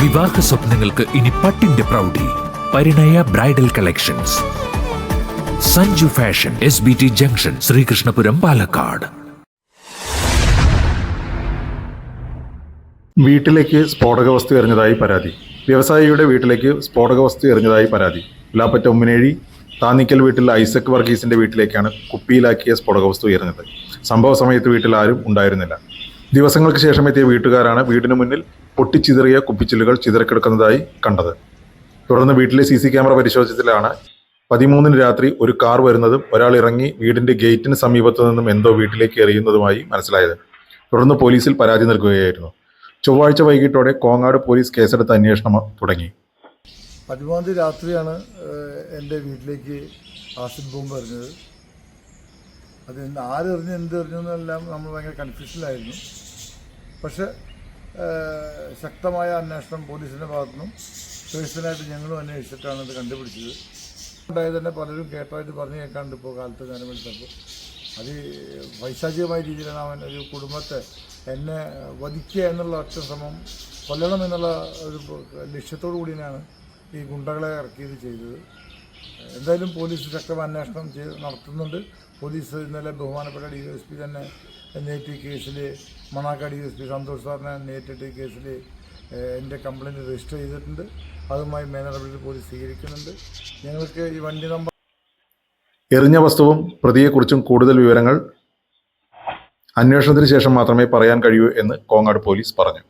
വിവാഹ സ്വപ്നങ്ങൾക്ക് ഇനി പട്ടിന്റെ പ്രൗഢി. Parinaya bridal collections. Sanju fashion S B T junction Sreekrishnapuram Palakkad. വീട്ടിലേക്ക് സ്ഫോടക വസ്തു എറിഞ്ഞതായി പരാതി. വ്യവസായിയുടെ വീട്ടിലേക്ക് സ്ഫോടക വസ്തു എറിഞ്ഞതായി പരാതി. ലാപ്പറ്റ ഉമ്മനേഴി താന്നിക്കൽ വീട്ടിൽ ഐസക് വർഗീസിന്റെ വീട്ടിലേക്കാണ് കുപ്പിയിലാക്കിയ സ്ഫോടക വസ്തു എറിഞ്ഞത്. സംഭവ സമയത്ത് വീട്ടിൽ ആരും ഉണ്ടായിരുന്നില്ല. ദിവസങ്ങൾക്ക് ശേഷം എത്തിയ വീട്ടുകാരാണ് വീടിന് മുന്നിൽ പൊട്ടിച്ചിതറിയ കുപ്പിച്ചില്ലുകൾ ചിതറിക്കിടക്കുന്നതായി കണ്ടത്. തുടർന്ന് വീട്ടിലെ സി സി ക്യാമറ പരിശോധിച്ചതിലാണ് പതിമൂന്നിന് രാത്രി ഒരു കാർ വരുന്നതും ഒരാൾ ഇറങ്ങി വീടിന്റെ ഗേറ്റിന് സമീപത്തു നിന്നും എന്തോ വീട്ടിലേക്ക് എറിയുന്നതുമായി മനസ്സിലായത്. തുടർന്ന് പോലീസിൽ പരാതി നൽകുകയായിരുന്നു. ചൊവ്വാഴ്ച വൈകിട്ടോടെ കോങ്ങാട് പോലീസ് കേസെടുത്ത് അന്വേഷണം തുടങ്ങി. പതിമൂന്നാം തീയതി രാത്രിയാണ് എന്റെ വീട്ടിലേക്ക് ആസിഡ് ബോംബ് എറിഞ്ഞത്. അത് ആരെറിഞ്ഞ് എന്തെറിഞ്ഞു എന്നെല്ലാം നമ്മൾ ഭയങ്കര കൺഫ്യൂഷനിലായിരുന്നു പക്ഷെ ശക്തമായ അന്വേഷണം പോലീസിന്റെ ഭാഗത്തുനിന്നും പേഴ്സണലായിട്ട് ഞങ്ങളും അന്വേഷിച്ചിട്ടാണ് ഇത് കണ്ടുപിടിച്ചത്. ഉണ്ടായത് തന്നെ പലരും കേട്ടായിട്ട് പറഞ്ഞു കേൾക്കാണ്ട് ഇപ്പോൾ കാലത്ത് നേരം വിളിച്ചപ്പോൾ. അത് വൈശാചികമായ രീതിയിലാണ് അവൻ ഒരു കുടുംബത്തെ എന്നെ വധിക്കുക എന്നുള്ള ഒറ്റ ശ്രമം കൊല്ലണം എന്നുള്ള ഒരു ലക്ഷ്യത്തോടു കൂടിയാണ് ഈ ഗുണ്ടകളെ ഇറക്കിയത് ചെയ്തത്. എന്തായാലും പോലീസ് ശക്തമായ അന്വേഷണം ചെയ്ത് നടത്തുന്നുണ്ട്. പോലീസ് ഇന്നലെ ബഹുമാനപ്പെട്ട ഡി എസ് പി തന്നെ ഈ കേസിൽ മണാക്കാട് എസ് പി സന്തോഷ് സാറിനെ നേരിട്ടിട്ട് ഈ കേസിൽ എന്റെ കംപ്ലയിന്റ് രജിസ്റ്റർ ചെയ്തിട്ടുണ്ട്. അതുമായി മേനടപടി പോലീസ് സ്വീകരിക്കുന്നുണ്ട്. ഞങ്ങൾക്ക് ഈ വണ്ടി നമ്പർ എറിഞ്ഞ വസ്തുവും പ്രതിയെക്കുറിച്ചും കൂടുതൽ വിവരങ്ങൾ അന്വേഷണത്തിന് ശേഷം മാത്രമേ പറയാൻ കഴിയൂ എന്ന് കോങ്ങാട് പോലീസ് പറഞ്ഞു.